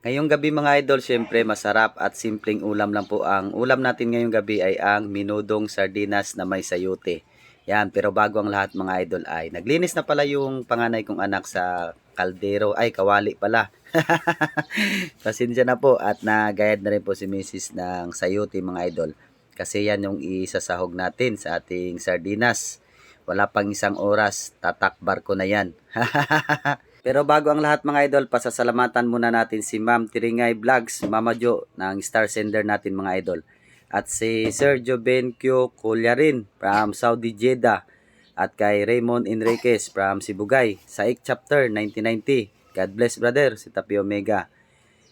Ngayong gabi mga idol, syempre masarap at simpleng ulam lang po. Ang ulam natin ngayong gabi ay ang minudong sardinas na may sayote. Yan, pero bago ang lahat mga idol ay naglinis na pala yung panganay kong anak sa kaldero. Ay, kawali pala. Pasensya na po at nagayad na rin po si Mrs. ng sayote mga idol. Kasi yan yung isasahog natin sa ating sardinas. Wala pang isang oras, tatakbar ko na yan. Pero bago ang lahat mga idol, pasasalamatan muna natin si Ma'am Tiringay Vlogs, Mama Jo, ng star sender natin mga idol. At si Sergio Benquio Colyarin from Saudi Jeddah. At kay Raymond Enriquez from Sibugay sa Ik Chapter 1990. God bless brother, si Tapi Omega.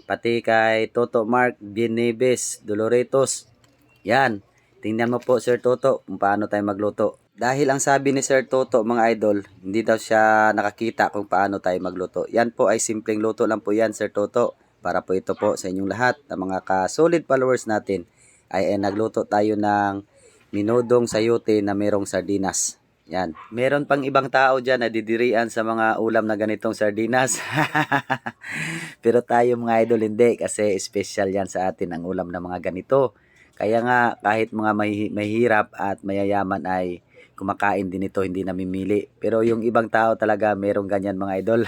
Pati kay Toto Mark Bieneves Doloretos. Yan, tingnan mo po Sir Toto kung paano tayo magluto. Dahil ang sabi ni Sir Toto mga idol, hindi daw siya nakakita kung paano tayo magluto. Yan po ay simpleng luto lang po yan Sir Toto. Para po ito po sa inyong lahat na mga ka-solid followers natin ay, ay nagluto tayo ng minudong sayote na merong sardinas. Yan. Meron pang ibang tao dyan na didirian sa mga ulam na ganitong sardinas. Pero tayo mga idol hindi kasi special yan sa atin ang ulam na mga ganito. Kaya nga kahit mga may, mahirap at mayayaman ay kumakain din ito, hindi namimili. Pero yung ibang tao talaga merong ganyan mga idol.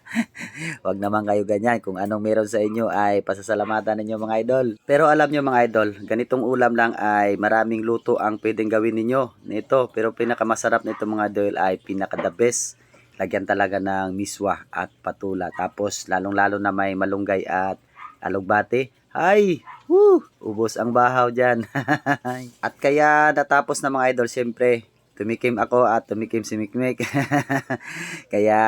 Huwag naman kayo ganyan. Kung anong meron sa inyo ay pasasalamatan ninyo mga idol. Pero alam nyo mga idol, ganitong ulam lang ay maraming luto ang pwedeng gawin ninyo nito. Pero pinakamasarap nito mga idol ay pinaka the best. Lagyan talaga ng miswa at patula. Tapos lalong-lalo na may malunggay at alugbate. Ay, woo, ubos ang bahaw dyan. at kaya natapos na mga idol, syempre, tumikim ako at tumikim si Mikmik. kaya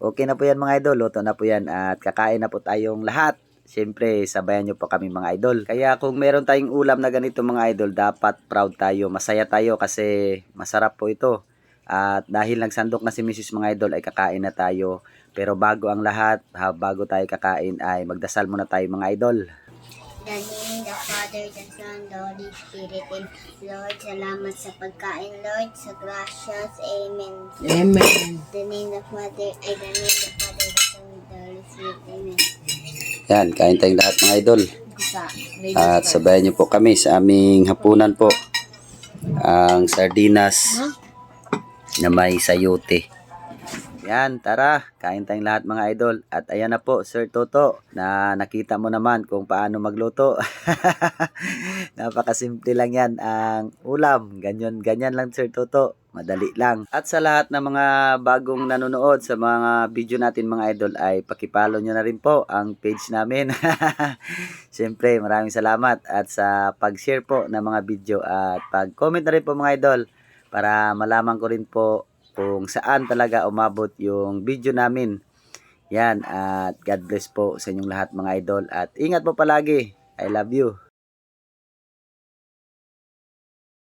okay na po yan mga idol, luto na po yan at kakain na po tayong lahat. Siyempre, sabayan nyo po kami mga idol. Kaya kung meron tayong ulam na ganito mga idol, dapat proud tayo, masaya tayo kasi masarap po ito. At dahil nagsandok na si Mrs. mga idol ay kakain na tayo. Pero bago ang lahat, ha, bago tayo kakain ay magdasal muna tayo mga idol. The name, the Father, the Son, the Holy Spirit, and Lord, salamat sa pagkain, Lord, sa gracias, Amen. Amen. The name, the Father, ay the name, the Father, the Son, the Holy Spirit, Amen. Yan, kain tayong lahat mga idol. At sabayan niyo po kami sa aming hapunan po. Ang sardinas na may sayote. Yan, tara, kain tayong lahat mga idol. At ayan na po, Sir Toto, na nakita mo naman kung paano magluto. Napakasimple lang yan ang ulam. Ganyan, ganyan lang Sir Toto. Madali lang. At sa lahat ng mga bagong nanonood sa mga video natin mga idol ay pakipalo nyo na rin po ang page namin. Siyempre, maraming salamat at sa pag-share po ng mga video at pag-comment na rin po mga idol para malaman ko rin po kung saan talaga umabot yung video namin. Yan, at God bless po sa inyong lahat mga idol. At ingat po palagi. I love you.